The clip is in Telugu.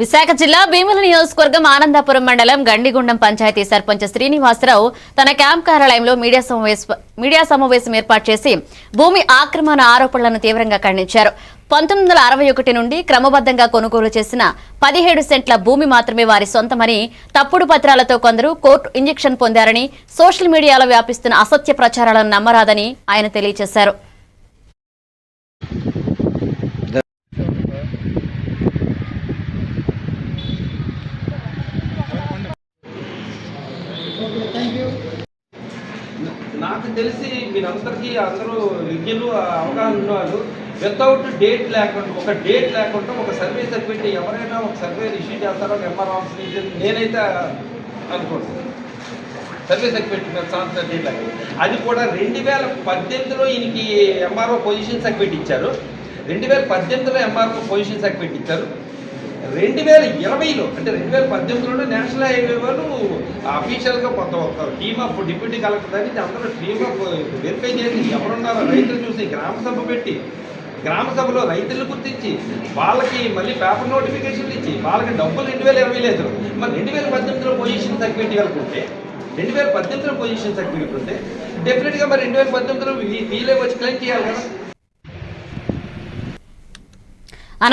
విశాఖ జిల్లా భీముల నియోజకవర్గం ఆనందాపురం మండలం గండిగుండం పంచాయతీ సర్పంచ్ శ్రీనివాసరావు తన క్యాంప్ కార్యాలయంలో మీడియా సమావేశ మీడియా సమావేశం ఏర్పాటు చేసి భూమి ఆక్రమణ ఆరోపణలను తీవ్రంగా ఖండించారు. పంతొమ్మిది వందల అరవై ఒకటి నుండి క్రమబద్ధంగా కొనుగోలు చేసిన పదిహేడు సెంట్ల భూమి మాత్రమే వారి సొంతమని తప్పుడు పత్రాలతో కొందరు కోర్టు ఇంజెక్షన్ పొందారని సోషల్ మీడియాలో వ్యాపిస్తున్న అసత్య ప్రచారాలను నమ్మరాదని ఆయన తెలియజేశారు. నాకు తెలిసి మీరందరికీ అందరూ విజ్ఞులు అవగాహన ఉన్నవాళ్ళు వితౌట్ డేట్ లేకుండా ఒక డేట్ లేకుండా ఒక సర్వే సర్టిఫికేట్ ఎవరైనా ఒక సర్వే ఇష్యూ చేస్తారో ఎంఆర్ ఆఫీస్ నేనైతే అనుకుంటున్నాను సర్వే సర్టిఫికేట్ సంవత్సరం డేట్ లేకుండా. అది కూడా రెండు వేల పద్దెనిమిదిలో ఈయనకి ఎంఆర్ఓ పొజిషన్ సర్టిఫికేట్ ఇచ్చారు రెండు వేల పద్దెనిమిదిలో ఎంఆర్ఓ పొజిషన్ సర్టిఫికేట్ ఇచ్చారు రెండు వేల ఇరవైలో అంటే రెండు వేల పద్దెనిమిదిలోనే నేషనల్ హైవే వాళ్ళు అఫీషియల్గా కొంత ఒక టీమ్ ఆఫ్ డిప్యూటీ కలెక్టర్ అనేది అందరూ టీమ్ ఆఫ్ వెరిఫై చేసి ఎవరున్నారో రైతులు చూసి గ్రామ సభ పెట్టి గ్రామ సభలో రైతులు గుర్తించి వాళ్ళకి మళ్ళీ పేపర్ నోటిఫికేషన్లు ఇచ్చి వాళ్ళకి డబ్బులు రెండు వేల ఇరవై లేదు. మరి రెండు వేల పద్దెనిమిదిలో పొజిషన్ సర్టిఫికేట్ ఇవ్వాలనుకుంటే రెండు వేల పద్దెనిమిదిలో పొజిషన్ సర్టిఫికేట్ ఉంటే డెఫినెట్గా మరి రెండు వేల పద్దెనిమిదిలో వీలే వీళ్ళే వచ్చి క్లెయిమ్ చేయాలి కదా.